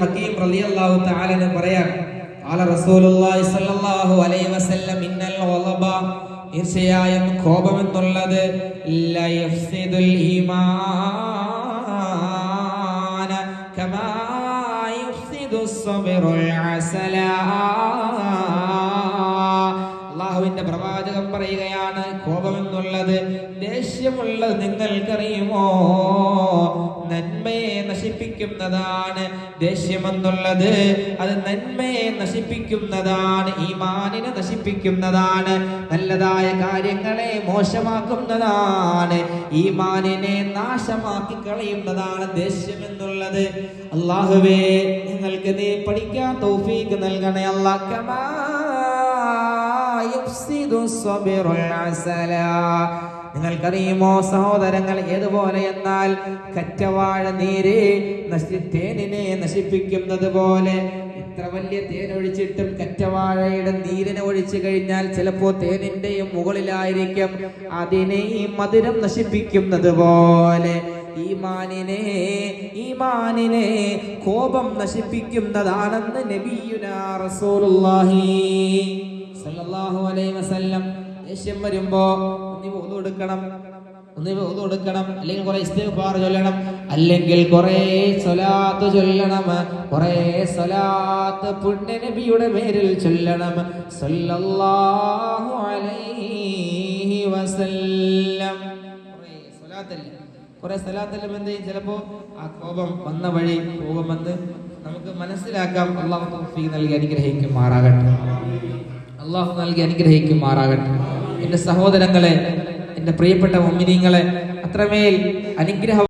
ഹക്കീം റളിയല്ലാഹു തആല പറയാൻ ആല റസൂലുള്ളാഹി സ്വല്ലല്ലാഹു അലൈഹി വസല്ലം ഇന്നൽ ഗളബ തീർച്ചയായും കോപം എന്നുള്ളത് ലയഫ്സിദുൽ യഫ്സിദുൽ ഈമാന കമാ യഫ്സിദു സബറുൽ അസല. അള്ളാഹുവിന്റെ പ്രവാചകം പറയുകയാണ് കോപം എന്നുള്ളത് ദേഷ്യമുള്ളത് നിങ്ങൾക്കറിയുമോ? നന്മയെ നശിപ്പിക്കുന്നതാണ് ദേഷ്യമെന്നുള്ളത്. അത് നന്മയെ നശിപ്പിക്കുന്നതാണ് ഈമാനിനെ നശിപ്പിക്കുന്നതാണ് നല്ലതായ കാര്യങ്ങളെ മോശമാക്കുന്നതാണ് ഈമാനിനെ നാശമാക്കി കളയുന്നതാണ് ദേഷ്യം എന്നുള്ളത് അള്ളാഹുവേ നിങ്ങൾക്ക് നീ പഠിക്കാൻ തോഫീക്ക് നൽകണേ അല്ലാഹ്. നിങ്ങൾക്കറിയുമോ സഹോദരങ്ങൾ ഏതുപോലെ എന്നാൽ കറ്റവാഴ നീര് തേനിനെ നശിപ്പിക്കുന്നത് പോലെ ഇത്ര വലിയ തേൻ ഒഴിച്ചിട്ടും കറ്റവാഴയുടെ നീരിനെ ഒഴിച്ചു കഴിഞ്ഞാൽ ചിലപ്പോ തേനിന്റെയും മുകളിലായിരിക്കും അതിനെ ഈ മധുരം നശിപ്പിക്കുന്നത് പോലെ. ഈമാനിനെ ഈമാനിനെ കോപം നശിപ്പിക്കുന്നതാണെന്ന് നബിയുനാ റസൂലുള്ളാഹി സല്ലല്ലാഹു അലൈഹി വസല്ലം ദേഷ്യം വരുമ്പോ ഒന്ന് ഒന്നു കൊടുക്കണം ഒന്ന് ഒന്നു കൊടുക്കണം അല്ലെങ്കിൽ കുറെ ഇസ്തിഗ്ഫാർ ചൊല്ലണം അല്ലെങ്കിൽ കുറെ സ്വലാത്ത് ചൊല്ലണം കുറെ സ്വലാത്ത് പുണ്യ നബിയുടെ പേരിൽ ചൊല്ലണം. സല്ലല്ലാഹു അലൈഹി വസല്ലം. കുറെ സ്വലാത്തല്ലേ? കുറെ സ്ഥലത്തെല്ലാം എന്ത് ചെയ്യും? ചിലപ്പോ ആ കോപം വന്ന വഴി പോകുമെന്ന് നമുക്ക് മനസ്സിലാക്കാം. അള്ളാഹു തൗഫീഖ് നൽകി അനുഗ്രഹിക്കുമാറാകട്ടെ അള്ളാഹു നൽകി അനുഗ്രഹിക്കുമാറാകട്ടെ എന്റെ സഹോദരങ്ങളെ എന്റെ പ്രിയപ്പെട്ട മുമ്മിനിങ്ങളെ അത്രമേൽ അനുഗ്രഹം